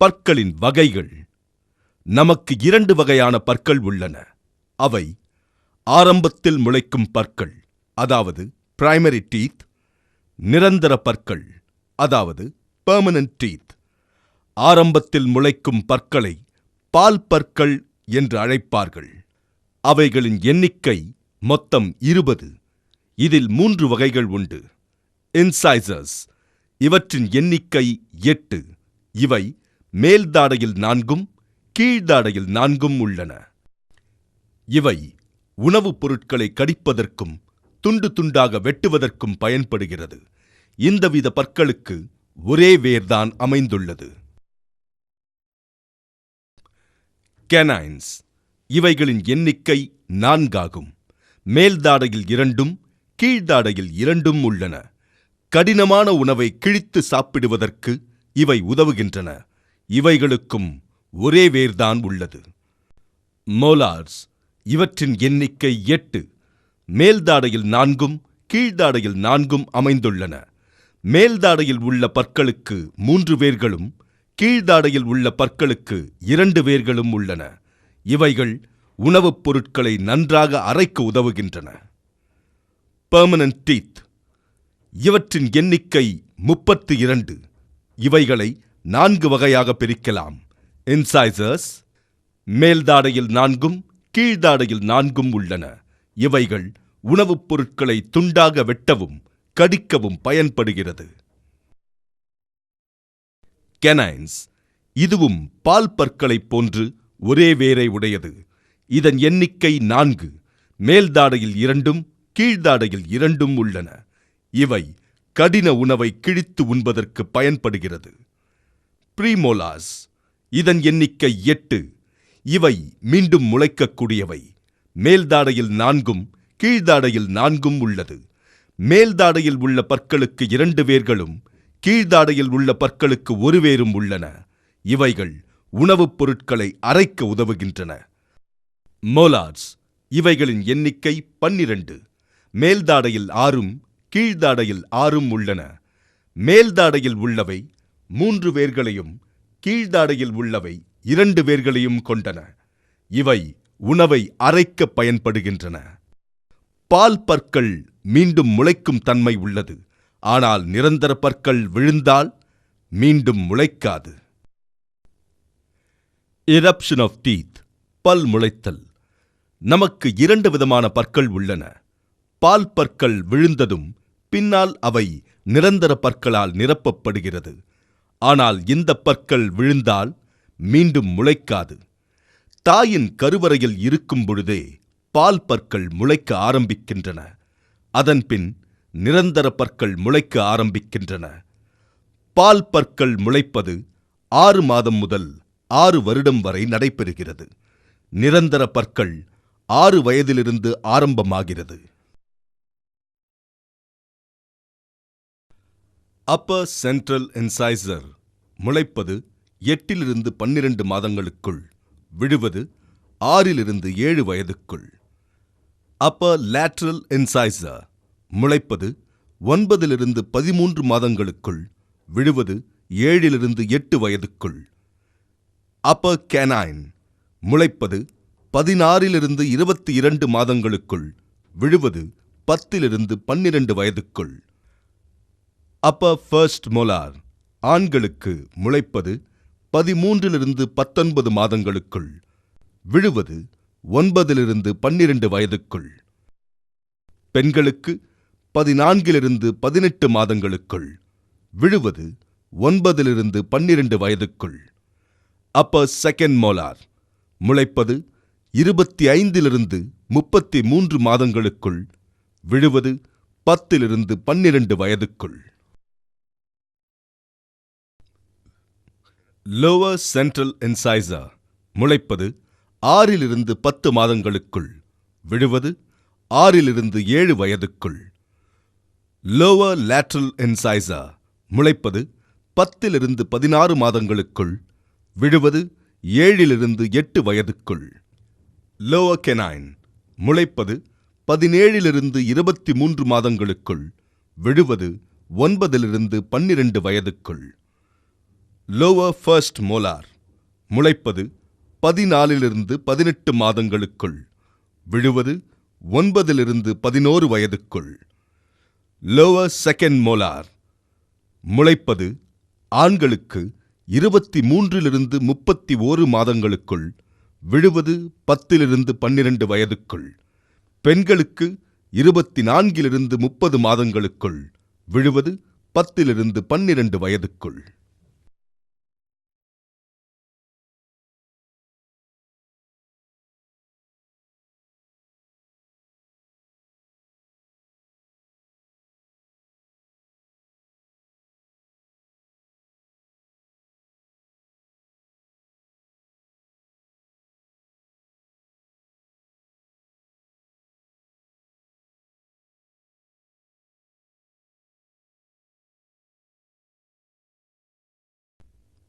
பற்களின் வகைகள். நமக்கு இரண்டு வகையான பற்கள் உள்ளன. அவை ஆரம்பத்தில் முளைக்கும் பற்கள் அதாவது பிரைமரி டீத் நிரந்தர பற்கள் அதாவது பெர்மனன்ட் டீத் ஆரம்பத்தில் முளைக்கும் பற்களை பால் பற்கள் என்று அழைப்பார்கள். அவைகளின் எண்ணிக்கை மொத்தம் இருபது. இதில் மூன்று வகைகள் உண்டு. இன்சைசர்ஸ் இவற்றின் எண்ணிக்கை எட்டு. இவை மேல்தாடையில் நான்கும் கீழ்தாடையில் நான்கும் உள்ளன. இவை உணவுப் பொருட்களை கடிப்பதற்கும் துண்டு துண்டாக வெட்டுவதற்கும் பயன்படுகிறது. இந்தவித பற்களுக்கு ஒரே வேர்தான் அமைந்துள்ளது. கெனைன்ஸ் இவைகளின் எண்ணிக்கை நான்காகும். மேல்தாடையில் இரண்டும் கீழ்தாடையில் இரண்டும் உள்ளன. கடினமான உணவை கிழித்து சாப்பிடுவதற்கு இவை உதவுகின்றன. இவைகளுக்கும் ஒரே வேர்தான் உள்ளது. மோலார்ஸ் இவற்றின் எண்ணிக்கை எட்டு மேல்தாடையில் நான்கும் கீழ்தாடையில் நான்கும் அமைந்துள்ளன. மேல்தாடையில் உள்ள பற்களுக்கு மூன்று வேர்களும் கீழ்தாடையில் உள்ள பற்களுக்கு இரண்டு வேர்களும் உள்ளன. இவைகள் உணவுப் பொருட்களை நன்றாக அரைக்க உதவுகின்றன. பெர்மனன்ட் டீத் இவற்றின் எண்ணிக்கை முப்பத்து இரண்டு. இவைகளை நான்கு வகையாக பிரிக்கலாம். இன்சைசர்ஸ் மேல்தாடையில் நான்கும் கீழ்தாடையில் நான்கும் உள்ளன. இவைகள் உணவுப் பொருட்களை துண்டாக வெட்டவும் கடிக்கவும் பயன்படுகிறது. கெனைன்ஸ் இதுவும் பால் பற்களைப் போன்று ஒரே வேரை உடையது. இதன் எண்ணிக்கை நான்கு மேல்தாடையில் இரண்டும் கீழ்தாடையில் இரண்டும் உள்ளன. இவை கடின உணவை கிழித்து உண்பதற்கு பயன்படுகிறது. ப்ரீமோலாஸ். இதன் எண்ணிக்கை எட்டு. இவை மீண்டும் முளைக்கக்கூடியவை. மேல்தாடையில் நான்கும் கீழ்தாடையில் நான்கும் உள்ளது. மேல்தாடையில் உள்ள பற்களுக்கு இரண்டு வேர்களும் கீழ்தாடையில் உள்ள பற்களுக்கு ஒரு வேரும் உள்ளன. இவைகள் உணவுப் பொருட்களை அரைக்க உதவுகின்றன. மோலார்ஸ் இவைகளின் எண்ணிக்கை பன்னிரண்டு. மேல்தாடையில் ஆறும் கீழ்தாடையில் ஆறும் உள்ளன. மேல்தாடையில் உள்ளவை மூன்று வேர்களையும் கீழ்தாடையில் உள்ளவை இரண்டு வேர்களையும் கொண்டன. இவை உணவை அரைக்க பயன்படுகின்றன. பால் பற்கள் மீண்டும் முளைக்கும் தன்மை உள்ளது. ஆனால் நிரந்தர பற்கள் விழுந்தால் மீண்டும் முளைக்காது. இரப்ஷன் ஆஃப் டீத் பல் முளைத்தல். நமக்கு இரண்டு விதமான பற்கள் உள்ளன. பால் பற்கள் விழுந்ததும் பின்னால் அவை நிரந்தர பற்களால் நிரப்பப்படுகிறது. ஆனால் இந்த பற்கள் விழுந்தால் மீண்டும் முளைக்காது. தாயின் கருவறையில் இருக்கும் பொழுதே பால் பற்கள் முளைக்க ஆரம்பிக்கின்றன. அதன்பின் நிரந்தர பற்கள் முளைக்க ஆரம்பிக்கின்றன. பால் பற்கள் முளைப்பது ஆறு மாதம் முதல் ஆறு வருடம் வரை நடைபெறுகிறது. நிரந்தர பற்கள் ஆறு வயதிலிருந்து ஆரம்பமாகிறது. அப்பர் சென்ட்ரல் இன்சைசர் முளைப்பது எட்டிலிருந்து பன்னிரண்டு மாதங்களுக்குள் விழுவது ஆறிலிருந்து ஏழு வயதுக்குள். அப்பர் லேட்ரல் இன்சைசர் முளைப்பது ஒன்பதிலிருந்து பதிமூன்று மாதங்களுக்குள் விழுவது ஏழிலிருந்து எட்டு வயதுக்குள். அப்பர் கேனைன் முளைப்பது பதினாறிலிருந்து இருபத்தி இரண்டு மாதங்களுக்குள் விழுவது பத்திலிருந்து பன்னிரண்டு வயதுக்குள். அப்பர் ஃபர்ஸ்ட் மொலார் ஆண்களுக்கு முளைப்பது பதிமூன்றிலிருந்து பத்தொன்பது மாதங்களுக்குள் விழுவது ஒன்பதிலிருந்து பன்னிரண்டு வயதுக்குள் பெண்களுக்கு பதினான்கிலிருந்து பதினெட்டு மாதங்களுக்குள் விழுவது ஒன்பதிலிருந்து பன்னிரண்டு வயதுக்குள். அப்பர் செகண்ட் மோலார் முளைப்பது இருபத்தி ஐந்திலிருந்து முப்பத்தி மூன்று மாதங்களுக்குள் விழுவது பத்திலிருந்து பன்னிரண்டு வயதுக்குள். லோவர் சென்ட்ரல் இன்சைசர் முளைப்பது ஆறிலிருந்து பத்து மாதங்களுக்குள் விழுவது ஆறிலிருந்து ஏழு வயதுக்குள். லோவர் லேட்ரல் இன்சைசர் முளைப்பது பத்திலிருந்து பதினாறு மாதங்களுக்குள் விழுவது ஏழிலிருந்து எட்டு வயதுக்குள். லோவர் கெனைன் முளைப்பது பதினேழிலிருந்து இருபத்தி மூன்று மாதங்களுக்குள் விழுவது ஒன்பதிலிருந்து பன்னிரண்டு வயதுக்குள். லோவர் ஃபர்ஸ்ட் மோலார் முளைப்பது பதினாலிலிருந்து பதினெட்டு மாதங்களுக்குள் விழுவது ஒன்பதிலிருந்து பதினோரு வயதுக்குள். லோவர் செகண்ட் மோலார் முளைப்பது ஆண்களுக்கு இருபத்தி மூன்றிலிருந்து முப்பத்தி ஓரு மாதங்களுக்குள் விழுவது பத்திலிருந்து பன்னிரண்டு வயதுக்குள். பெண்களுக்கு இருபத்தி நான்கிலிருந்து முப்பது மாதங்களுக்குள் விழுவது பத்திலிருந்து பன்னிரண்டு வயதுக்குள்.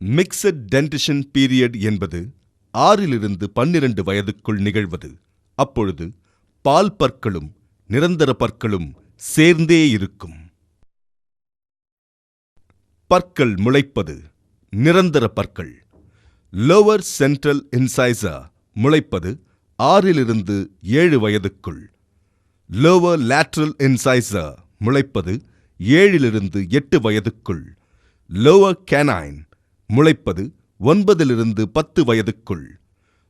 மிக்சட் டென்டிஷன் பீரியட் என்பது ஆறிலிருந்து பன்னிரண்டு வயதுக்குள் நிகழ்வது. அப்பொழுது பால் பற்களும் நிரந்தர பற்களும் சேர்ந்தே இருக்கும். பற்கள் முளைப்பது நிரந்தர பற்கள். லோவர் சென்ட்ரல் இன்சைசா முளைப்பது ஆறிலிருந்து ஏழு வயதுக்குள். லோவர் லேட்ரல் இன்சைசா முளைப்பது ஏழிலிருந்து எட்டு வயதுக்குள். லோவர் கேனைன் முளைப்பது ஒன்பதிலிருந்து பத்து வயதுக்குள்.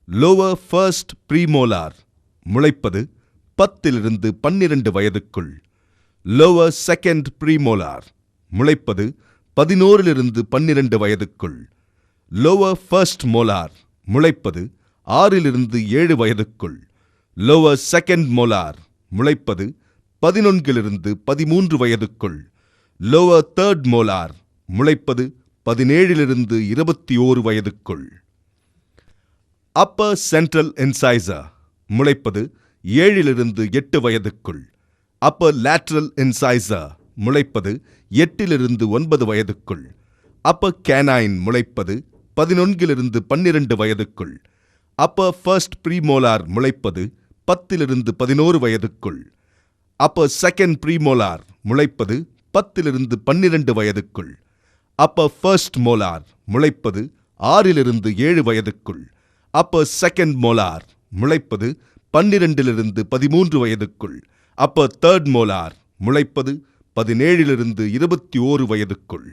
லோவர் ஃபர்ஸ்ட் ப்ரீமோலார் முளைப்பது பத்திலிருந்து பன்னிரண்டு வயதுக்குள். லோவர் செகண்ட் ப்ரீமோலார் முளைப்பது பதினோரிலிருந்து பன்னிரண்டு வயதுக்குள். லோவர் ஃபர்ஸ்ட் மோலார் முளைப்பது ஆறிலிருந்து ஏழு வயதுக்குள். லோவர் செகண்ட் மோலார் முளைப்பது பதினொன்கிலிருந்து பதிமூன்று வயதுக்குள். லோவர் தேர்ட் மோலார் முளைப்பது பதினேழிலிருந்து இருபத்தி ஓரு வயதுக்குள். அப்பர் சென்ட்ரல் இன்சைசர் முளைப்பது ஏழிலிருந்து எட்டு வயதுக்குள். அப்பர் லேட்ரல் இன்சைசர் முளைப்பது எட்டிலிருந்து ஒன்பது வயதுக்குள். அப்பர் கேனாயின் முளைப்பது பதினொன்கிலிருந்து பன்னிரண்டு வயதுக்குள். அப்பர் ஃபர்ஸ்ட் ப்ரீமோலார் முளைப்பது பத்திலிருந்து பதினோரு வயதுக்குள். அப்பர் செகண்ட் ப்ரீமோலார் முளைப்பது பத்திலிருந்து பன்னிரண்டு வயதுக்குள். அப்பர் ஃபர்ஸ்ட் மோலார் முளைப்பது ஆறிலிருந்து ஏழு வயதுக்குள். அப்பர் செகண்ட் மோலார் முளைப்பது பன்னிரண்டிலிருந்து பதிமூன்று வயதுக்குள். அப்பர் தேர்ட் மோலார் முளைப்பது பதினேழிலிருந்து இருபத்தி ஓரு வயதுக்குள்.